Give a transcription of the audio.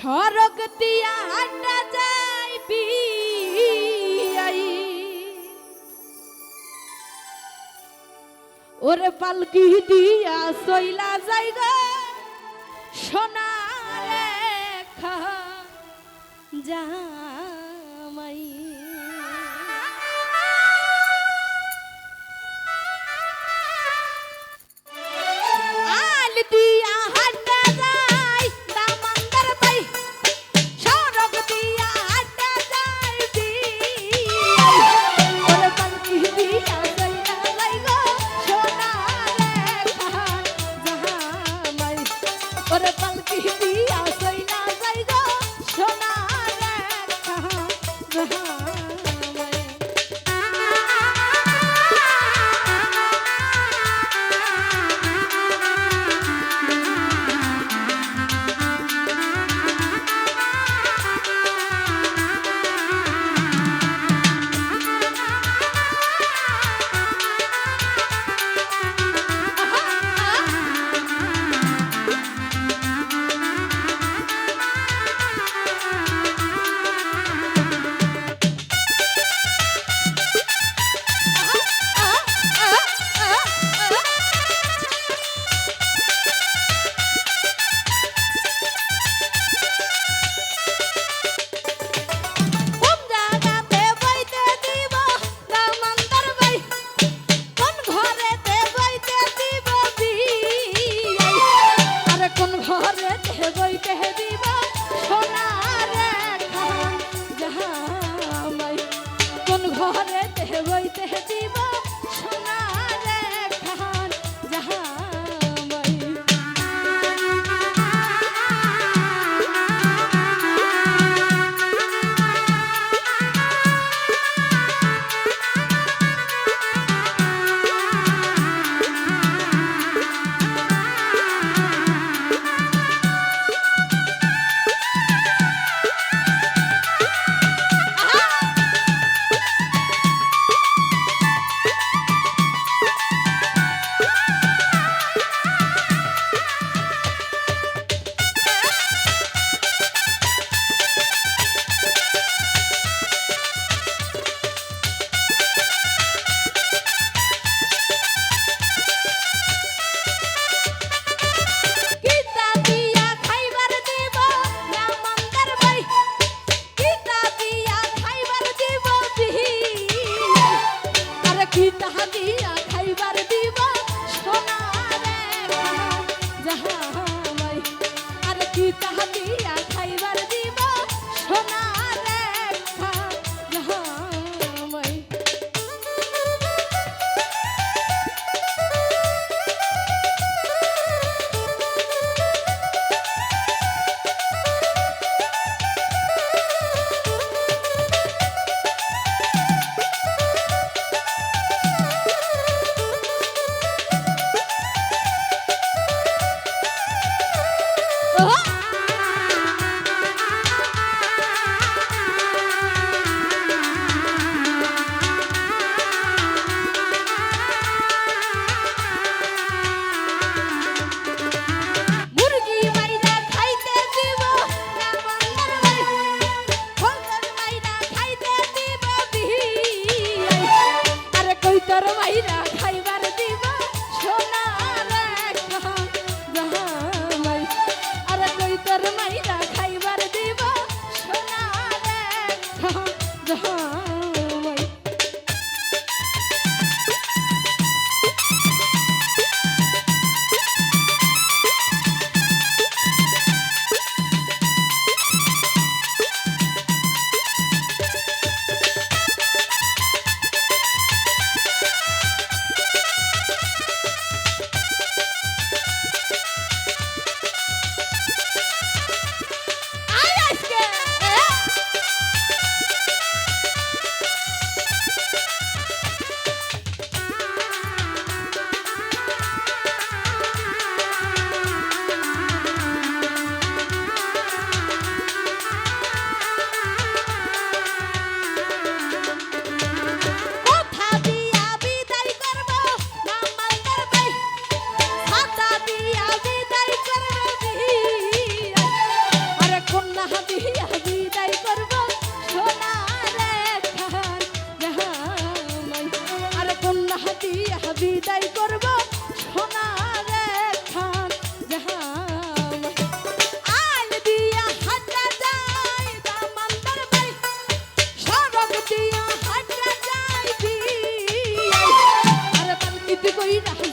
সরগ দিয়া হাটা যাইবি ওরে পালকি দিয়া সইলা যাইগা সোনারে খা যা हाँ Tá rápido. जहाँ vida.